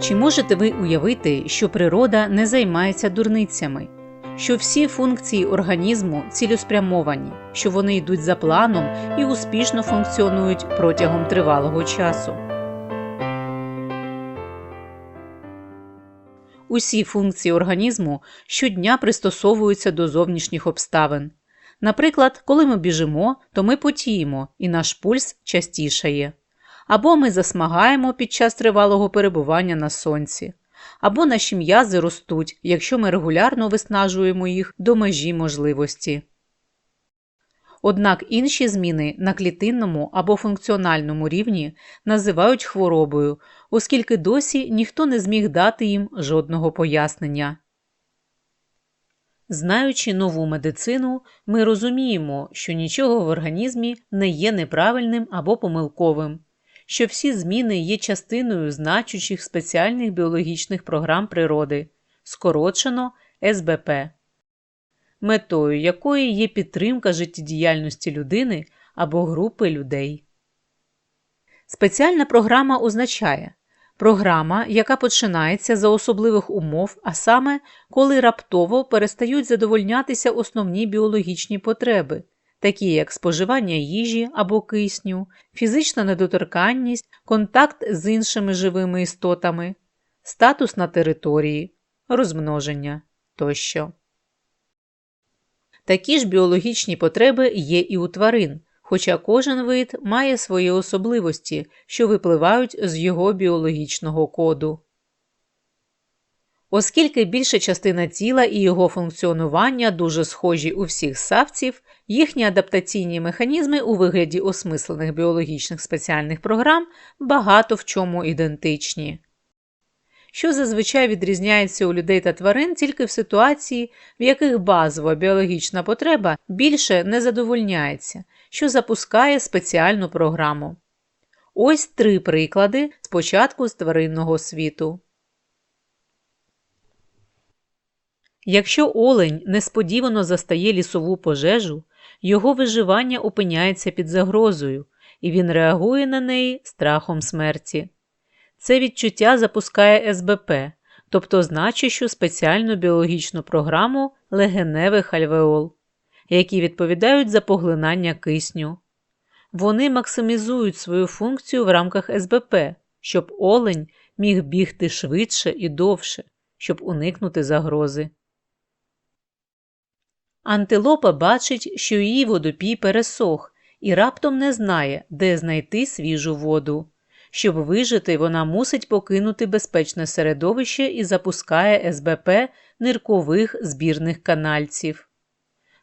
Чи можете ви уявити, що природа не займається дурницями, що всі функції організму цілеспрямовані, що вони йдуть за планом і успішно функціонують протягом тривалого часу? Усі функції організму щодня пристосовуються до зовнішніх обставин. Наприклад, коли ми біжимо, то ми потіємо і наш пульс частішає. Або ми засмагаємо під час тривалого перебування на сонці, або наші м'язи ростуть, якщо ми регулярно виснажуємо їх до межі можливості. Однак інші зміни на клітинному або функціональному рівні називають хворобою, оскільки досі ніхто не зміг дати їм жодного пояснення. Знаючи нову медицину, ми розуміємо, що нічого в організмі не є неправильним або помилковим, що всі зміни є частиною значучих спеціальних біологічних програм природи, скорочено СБП, метою якої є підтримка життєдіяльності людини або групи людей. Спеціальна програма означає програма, яка починається за особливих умов, а саме, коли раптово перестають задовольнятися основні біологічні потреби, такі як споживання їжі або кисню, фізична недоторканність, контакт з іншими живими істотами, статус на території, розмноження тощо. Такі ж біологічні потреби є і у тварин, хоча кожен вид має свої особливості, що випливають з його біологічного коду. Оскільки більша частина тіла і його функціонування дуже схожі у всіх савців, їхні адаптаційні механізми у вигляді осмислених біологічних спеціальних програм багато в чому ідентичні. Що зазвичай відрізняється у людей та тварин тільки в ситуації, в яких базова біологічна потреба більше не задовольняється, що запускає спеціальну програму. Ось три приклади спочатку з тваринного світу. Якщо олень несподівано застає лісову пожежу, його виживання опиняється під загрозою, і він реагує на неї страхом смерті. Це відчуття запускає СБП, тобто значущу спеціальну біологічну програму легеневих альвеол, які відповідають за поглинання кисню. Вони максимізують свою функцію в рамках СБП, щоб олень міг бігти швидше і довше, щоб уникнути загрози. Антилопа бачить, що її водопій пересох, і раптом не знає, де знайти свіжу воду. Щоб вижити, вона мусить покинути безпечне середовище і запускає СБП ниркових збірних канальців.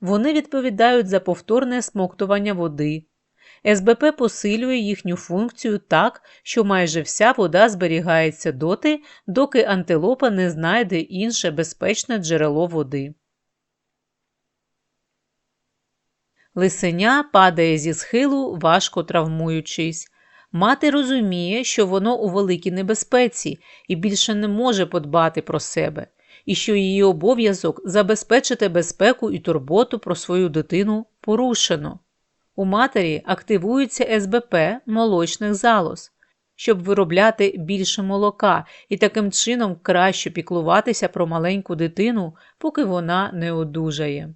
Вони відповідають за повторне смоктування води. СБП посилює їхню функцію так, що майже вся вода зберігається доти, доки антилопа не знайде інше безпечне джерело води. Лисеня падає зі схилу, важко травмуючись. Мати розуміє, що воно у великій небезпеці і більше не може подбати про себе, і що її обов'язок забезпечити безпеку і турботу про свою дитину порушено. У матері активується СБП молочних залоз, щоб виробляти більше молока і таким чином краще піклуватися про маленьку дитину, поки вона не одужає.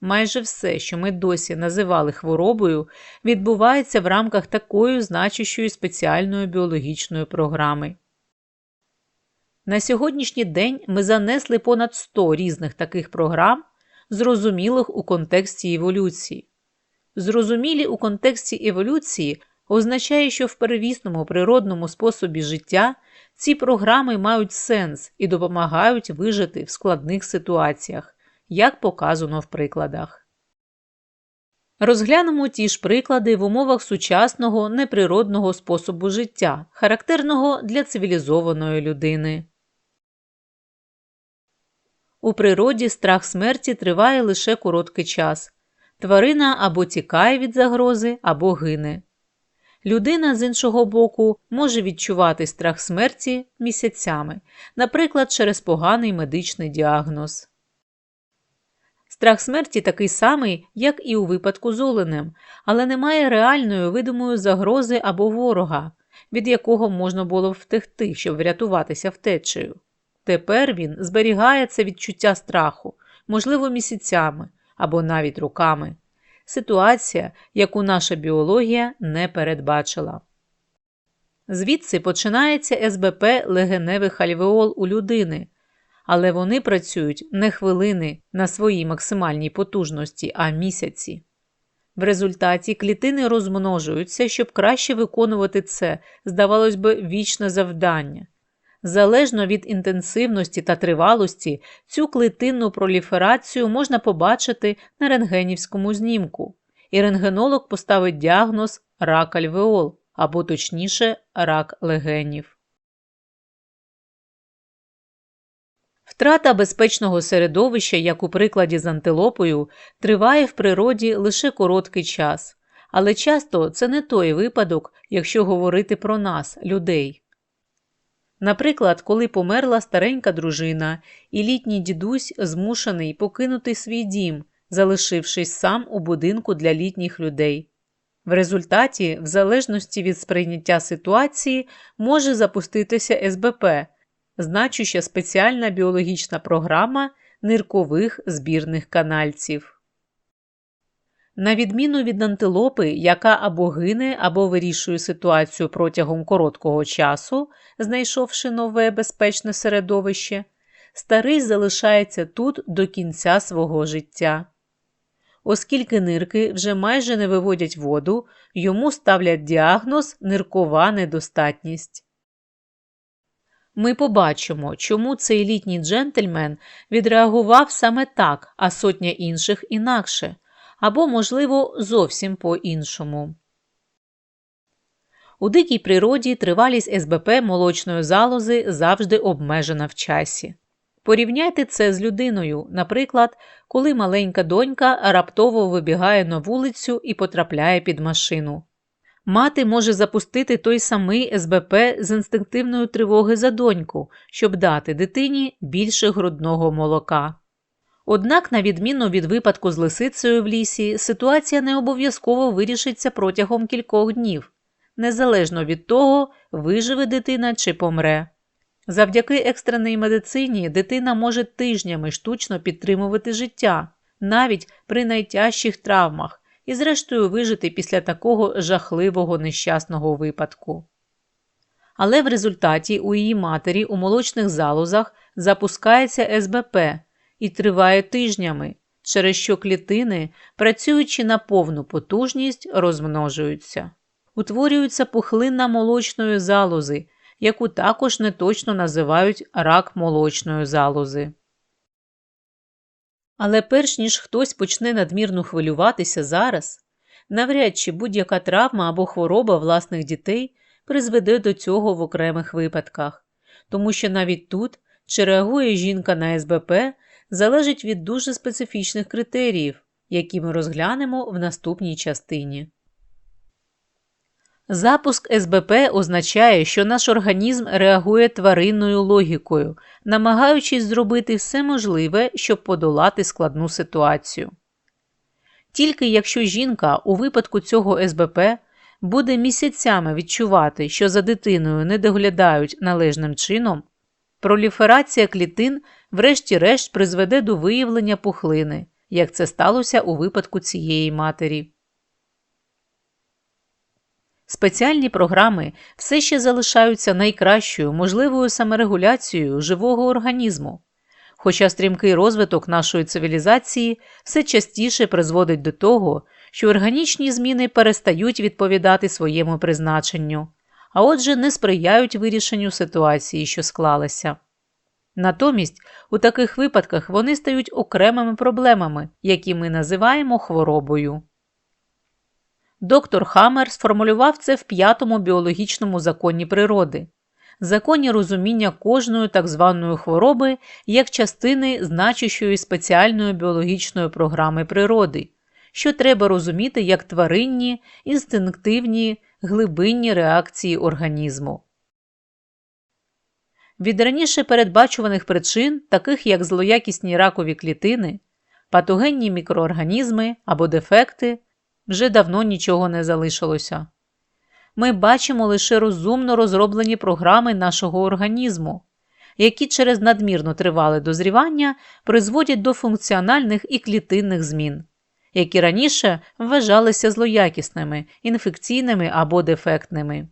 Майже все, що ми досі називали хворобою, відбувається в рамках такої значущої спеціальної біологічної програми. На сьогоднішній день ми занесли понад 100 різних таких програм, зрозумілих у контексті еволюції. Зрозумілі у контексті еволюції означає, що в первісному природному способі життя ці програми мають сенс і допомагають вижити в складних ситуаціях як показано в прикладах. Розглянемо ті ж приклади в умовах сучасного неприродного способу життя, характерного для цивілізованої людини. У природі страх смерті триває лише короткий час. Тварина або тікає від загрози, або гине. Людина з іншого боку може відчувати страх смерті місяцями, наприклад, через поганий медичний діагноз. Страх смерті такий самий, як і у випадку з оленем, але немає реальної видимої загрози або ворога, від якого можна було втекти, щоб врятуватися втечею. Тепер він зберігає це відчуття страху, можливо, місяцями або навіть руками. Ситуація, яку наша біологія не передбачила. Звідси починається СБП легеневих альвеол у людини, але вони працюють не хвилини на своїй максимальній потужності, а місяці. В результаті клітини розмножуються, щоб краще виконувати це, здавалось би, вічне завдання. Залежно від інтенсивності та тривалості, цю клітинну проліферацію можна побачити на рентгенівському знімку, і рентгенолог поставить діагноз рак альвеол або точніше рак легенів. Втрата безпечного середовища, як у прикладі з антилопою, триває в природі лише короткий час, але часто це не той випадок, якщо говорити про нас, людей. Наприклад, коли померла старенька дружина, і літній дідусь змушений покинути свій дім, залишившись сам у будинку для літніх людей. В результаті, в залежності від сприйняття ситуації, може запуститися СБП, значуща спеціальна біологічна програма ниркових збірних канальців. На відміну від антилопи, яка або гине, або вирішує ситуацію протягом короткого часу, знайшовши нове безпечне середовище, старий залишається тут до кінця свого життя. Оскільки нирки вже майже не виводять воду, йому ставлять діагноз ниркова недостатність. Ми побачимо, чому цей літній джентльмен відреагував саме так, а сотня інших інакше або, можливо, зовсім по-іншому. У дикій природі тривалість СБП молочної залози завжди обмежена в часі. Порівняйте це з людиною, наприклад, коли маленька донька раптово вибігає на вулицю і потрапляє під машину. Мати може запустити той самий СБП з інстинктивної тривоги за доньку, щоб дати дитині більше грудного молока. Однак, на відміну від випадку з лисицею в лісі, ситуація не обов'язково вирішиться протягом кількох днів, незалежно від того, виживе дитина чи помре. Завдяки екстреній медицині дитина може тижнями штучно підтримувати життя, навіть при найтяжчих травмах, і, зрештою, вижити після такого жахливого нещасного випадку. Але в результаті у її матері у молочних залозах запускається СБП і триває тижнями, через що клітини, працюючи на повну потужність, розмножуються. Утворюється пухлина молочної залози, яку також неточно називають рак молочної залози. Але перш ніж хтось почне надмірно хвилюватися зараз, навряд чи будь-яка травма або хвороба власних дітей призведе до цього в окремих випадках, тому що навіть тут, чи реагує жінка на СБП, залежить від дуже специфічних критеріїв, які ми розглянемо в наступній частині. Запуск СБП означає, що наш організм реагує тваринною логікою, намагаючись зробити все можливе, щоб подолати складну ситуацію. Тільки якщо жінка у випадку цього СБП буде місяцями відчувати, що за дитиною не доглядають належним чином, проліферація клітин врешті-решт призведе до виявлення пухлини, як це сталося у випадку цієї матері. Спеціальні програми все ще залишаються найкращою можливою саморегуляцією живого організму, хоча стрімкий розвиток нашої цивілізації все частіше призводить до того, що органічні зміни перестають відповідати своєму призначенню, а отже, не сприяють вирішенню ситуації, що склалася. Натомість у таких випадках вони стають окремими проблемами, які ми називаємо хворобою. Доктор Хаммер сформулював це в п'ятому біологічному законі природи законі розуміння кожної так званої хвороби як частини значущої спеціальної біологічної програми природи, що треба розуміти як тваринні, інстинктивні, глибинні реакції організму. Від раніше передбачуваних причин, таких як злоякісні ракові клітини, патогенні мікроорганізми або дефекти, вже давно нічого не залишилося. ми бачимо лише розумно розроблені програми нашого організму, які через надмірно тривале дозрівання призводять до функціональних і клітинних змін, які раніше вважалися злоякісними, інфекційними або дефектними.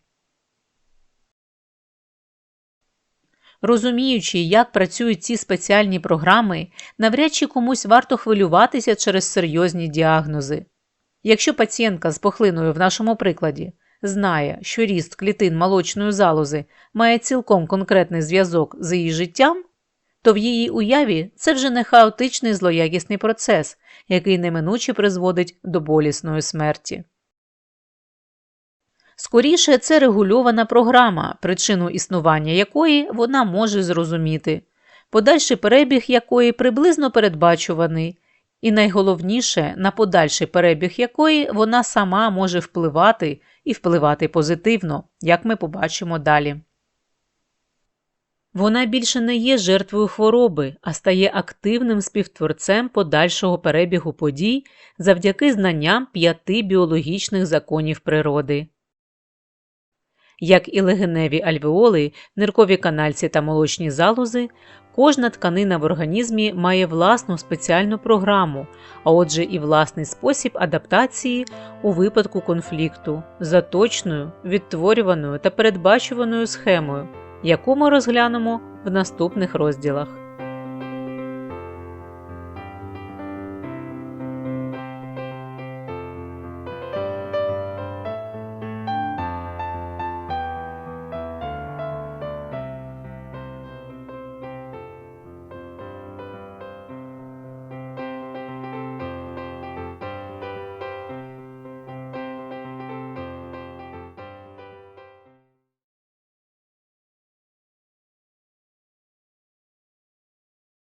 Розуміючи, як працюють ці спеціальні програми, навряд чи комусь варто хвилюватися через серйозні діагнози. Якщо пацієнтка з похлиною в нашому прикладі знає, що ріст клітин молочної залози має цілком конкретний зв'язок з її життям, то в її уяві це вже не хаотичний злоякісний процес, який неминуче призводить до болісної смерті. Скоріше, це регульована програма, причину існування якої вона може зрозуміти, подальший перебіг якої приблизно передбачуваний, і найголовніше, на подальший перебіг якої вона сама може впливати і впливати позитивно, як ми побачимо далі. Вона більше не є жертвою хвороби, а стає активним співтворцем подальшого перебігу подій завдяки знанням п'яти біологічних законів природи. Як і легеневі альвеоли, ниркові канальці та молочні залози, кожна тканина в організмі має власну спеціальну програму, а отже, і власний спосіб адаптації у випадку конфлікту за точною, відтворюваною та передбачуваною схемою, яку ми розглянемо в наступних розділах.